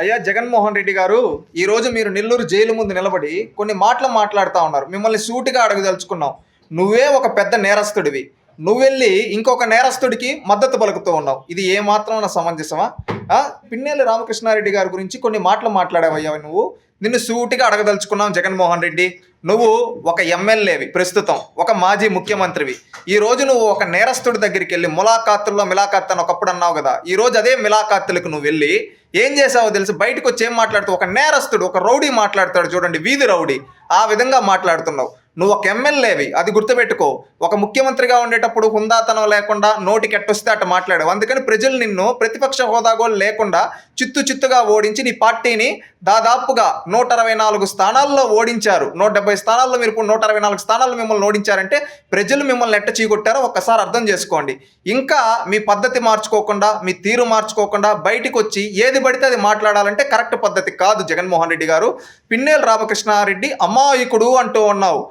అయ్యా జగన్మోహన్ రెడ్డి గారు ఈరోజు మీరు నెల్లూరు జైలు ముందు నిలబడి కొన్ని మాటలు మాట్లాడుతూ ఉన్నారు. మిమ్మల్ని సూటిగా అడగదలుచుకున్నాం నువ్వే ఒక పెద్ద నేరస్తుడివి. నువ్వెళ్ళి ఇంకొక నేరస్తుడికి మద్దతు పలుకుతూ ఉన్నావు. ఇది ఏమాత్రం సమంజసమా? ఆ? రామకృష్ణారెడ్డి గారి గురించి కొన్ని మాటలు మాట్లాడావయ్యా నువ్వు. నిన్ను సూటిగా అడగదలుచుకున్నాం జగన్మోహన్ రెడ్డి. నువ్వు ఒక ఎమ్మెల్యేవి ప్రస్తుతం ఒక మాజీ ముఖ్యమంత్రివి. ఈ రోజు నువ్వు ఒక నేరస్తుడి దగ్గరికి వెళ్ళి ములాఖాతుల్లో మిలాఖాత్ అని ఒకప్పుడు అన్నావు కదా ఈ రోజు అదే మిలాఖాతులకు నువ్వు వెళ్ళి ఏం చేసావో తెలిసి? బయటకు వచ్చి ఏం మాట్లాడుతావు? ఒక నేరస్తుడు ఒక రౌడీ మాట్లాడతాడు చూడండి వీధి రౌడీ. ఆ విధంగా మాట్లాడుతున్నావు. నువ్వు ఒక ఎమ్మెల్యేవి అది గుర్తుపెట్టుకో. ఒక ముఖ్యమంత్రిగా ఉండేటప్పుడు హుందాతనం లేకుండా నోటికి ఎట్టొస్తే అట్ట మాట్లాడావు. అందుకని ప్రజలు నిన్ను ప్రతిపక్ష హోదా లేకుండా చిత్తు చిత్తుగా ఓడించి నీ పార్టీని దాదాపుగా నూట అరవై నాలుగు స్థానాల్లో ఓడించారు. నూట డెబ్బై స్థానాల్లో మీరు నూట అరవై నాలుగు స్థానాల్లో మిమ్మల్ని ఓడించారంటే ప్రజలు మిమ్మల్ని ఎట్ట చీకొట్టారో ఒక్కసారి అర్థం చేసుకోండి. ఇంకా మీ పద్ధతి మార్చుకోకుండా మీ తీరు మార్చుకోకుండా బయటికి వచ్చి ఏది పడితే అది మాట్లాడాలంటే కరెక్ట్ పద్ధతి కాదు జగన్మోహన్ రెడ్డి గారు. పిన్నేల రామకృష్ణారెడ్డి అమాయకుడు అంటూ ఉన్నావు.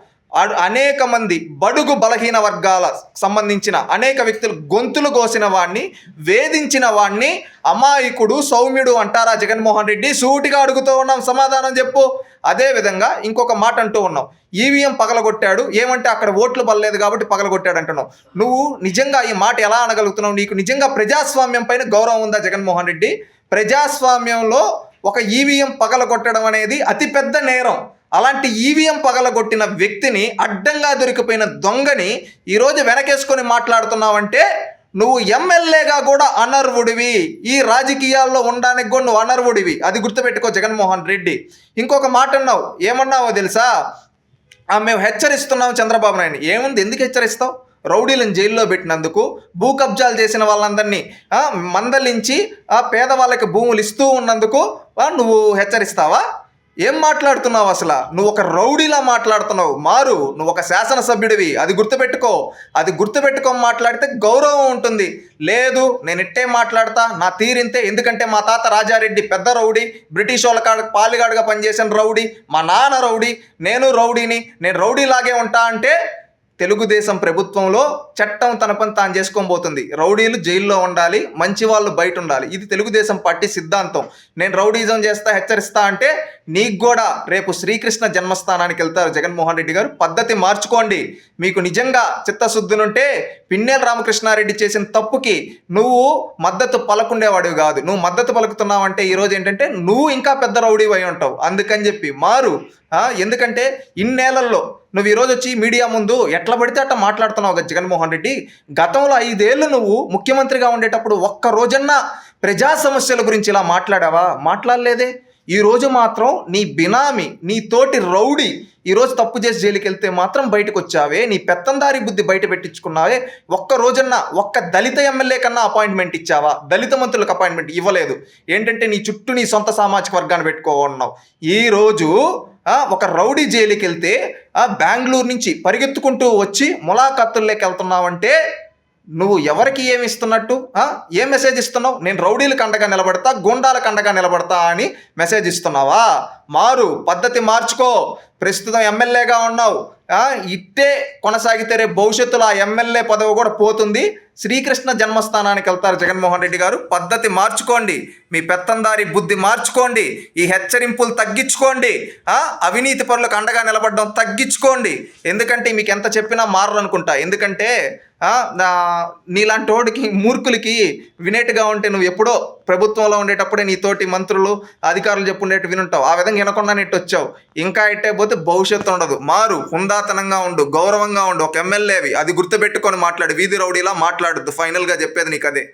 అనేక మంది బడుగు బలహీన వర్గాల సంబంధించిన అనేక వ్యక్తులు గొంతులు కోసిన వాడిని వేధించిన వాడిని అమాయకుడు సౌమ్యుడు అంటారా జగన్మోహన్ రెడ్డి? సూటిగా అడుగుతూ ఉన్నాం సమాధానం చెప్పు. అదే విధంగా ఇంకొక మాట అంటూ ఉన్నావు ఈవీఎం పగలగొట్టాడు. ఏమంటే అక్కడ ఓట్లు పడలేదు కాబట్టి పగలగొట్టాడు అంటున్నావు నువ్వు నిజంగా ఈ మాట ఎలా అనగలుగుతున్నావు? నీకు నిజంగా ప్రజాస్వామ్యం పైన గౌరవం ఉందా జగన్మోహన్ రెడ్డి? ప్రజాస్వామ్యంలో ఒక ఈవీఎం పగలగొట్టడం అనేది అతిపెద్ద నేరం. అలాంటి ఈవీఎం పగలగొట్టిన వ్యక్తిని అడ్డంగా దొరికిపోయిన దొంగని ఈరోజు వెనకేసుకొని మాట్లాడుతున్నావంటే నువ్వు ఎమ్మెల్యేగా కూడా అనర్వుడివి ఈ రాజకీయాల్లో ఉండడానికి కూడా నువ్వు అనర్వుడివి అది గుర్తుపెట్టుకో జగన్మోహన్ రెడ్డి. ఇంకొక మాట అన్నావు. ఏమన్నావో తెలుసా? ఆ, మేము హెచ్చరిస్తున్నాం చంద్రబాబు నాయుడు ఏముంది? ఎందుకు హెచ్చరిస్తావు? రౌడీలను జైల్లో పెట్టినందుకు భూ కబ్జాలు చేసిన వాళ్ళందరినీ మందలించి ఆ పేదవాళ్ళకి భూములు ఇస్తూ ఉన్నందుకు నువ్వు హెచ్చరిస్తావా? ఏం మాట్లాడుతున్నావు అసలు? నువ్వు ఒక రౌడీలా మాట్లాడుతున్నావు. మారు నువ్వు ఒక శాసనసభ్యుడివి. అది గుర్తుపెట్టుకో. అది గుర్తుపెట్టుకో మాట్లాడితే గౌరవం ఉంటుంది. లేదు నేను ఇట్టే మాట్లాడతా. నా తీరింతే ఎందుకంటే మా తాత రాజారెడ్డి పెద్ద రౌడీ బ్రిటిష్ వాళ్ళ కాడ పాలిగాడుగా పనిచేసిన రౌడీ మా నాన్న రౌడీ నేను రౌడీని నేను రౌడీలాగే ఉంటా అంటే తెలుగుదేశం ప్రభుత్వంలో చట్టం తన పని తాను చేసుకోబోతుంది పోతుంది. రౌడీలు జైల్లో ఉండాలి మంచి వాళ్ళు బయట ఉండాలి. ఇది తెలుగుదేశం పార్టీ సిద్ధాంతం. నేను రౌడీజం చేస్తా హెచ్చరిస్తా అంటే నీకు కూడా రేపు శ్రీకృష్ణ జన్మస్థానానికి వెళ్తారు జగన్మోహన్ రెడ్డి గారు. పద్ధతి మార్చుకోండి. మీకు నిజంగా చిత్తశుద్ధినుంటే పిన్నెల రామకృష్ణారెడ్డి చేసిన తప్పుకి నువ్వు మద్దతు పలకుండేవాడివి కాదు. నువ్వు మద్దతు పలుకుతున్నావంటే ఈరోజు ఏంటంటే నువ్వు ఇంకా పెద్ద రౌడీ అయి ఉంటావు. అందుకని చెప్పి మారు. ఎందుకంటే ఇన్నేళ్ళలో నువ్వు ఈరోజు వచ్చి మీడియా ముందు ఎట్లా పడితే అట్లా మాట్లాడుతున్నావు కదా జగన్మోహన్ రెడ్డి. గతంలో ఐదేళ్ళు నువ్వు ముఖ్యమంత్రిగా ఉండేటప్పుడు ఒక్క రోజన్నా ప్రజా సమస్యల గురించి ఇలా మాట్లాడావా? మాట్లాడలేదే. ఈరోజు మాత్రం నీ బినామీ నీ తోటి రౌడీ ఈరోజు తప్పు చేసి జైలుకి వెళ్తే మాత్రం బయటకు వచ్చావే నీ పెత్తందారి బుద్ధి బయట పెట్టించుకున్నావే ఒక్క రోజన్నా ఒక్క దళిత ఎమ్మెల్యే కన్నా అపాయింట్మెంట్ ఇచ్చావా? దళిత మంత్రులకు అపాయింట్మెంట్ ఇవ్వలేదు. ఏంటంటే నీ చుట్టూ నీ సొంత సామాజిక వర్గాన్ని పెట్టుకోవన్నావు. ఈ రోజు ఒక రౌడీ జైలుకి వెళ్తే బెంగళూరు నుంచి పరిగెత్తుకుంటూ వచ్చి ములాఖత్తుల్లోకి వెళ్తున్నావంటే నువ్వు ఎవరికి ఏమి ఇస్తున్నట్టు ఏ ఏం మెసేజ్ ఇస్తున్నావు? నేను రౌడీలకు అండగా నిలబడతా గుండాలకు అండగా నిలబడతా అని మెసేజ్ ఇస్తున్నావా? మారు పద్ధతి మార్చుకో. ప్రస్తుతం ఎమ్మెల్యేగా ఉన్నావు. ఇట్టే కొనసాగితే రేపు భవిష్యత్తులో ఆ ఎమ్మెల్యే పదవి కూడా పోతుంది. శ్రీకృష్ణ జన్మస్థానానికి వెళ్తారు జగన్మోహన్ రెడ్డి గారు. పద్ధతి మార్చుకోండి. మీ పెత్తందారి బుద్ధి మార్చుకోండి. ఈ హెచ్చరింపులు తగ్గించుకోండి. అవినీతి పరులకు అండగా నిలబడడం తగ్గించుకోండి. ఎందుకంటే మీకు ఎంత చెప్పినా మారరు ఎందుకంటే నా- నీలాంటి వాడికి మూర్ఖులకి వినేట్టుగా ఉంటే నువ్వు ఎప్పుడో ప్రభుత్వంలో ఉండేటప్పుడే నీతోటి మంత్రులు అధికారులు చెప్పుండేట్టు వినుంటావు. ఆ విధంగా వినకుండా నెట్టు వచ్చావు. ఇంకా ఇట్టే పోతే భవిష్యత్తు ఉండదు. మారు హుందాతనంగా ఉండు గౌరవంగా ఉండు ఒక ఎమ్మెల్యేవి. అది గుర్తుపెట్టుకొని మాట్లాడు. వీధి రౌడీలా మాట్లాడద్దు. ఫైనల్గా చెప్పేది నీకు అదే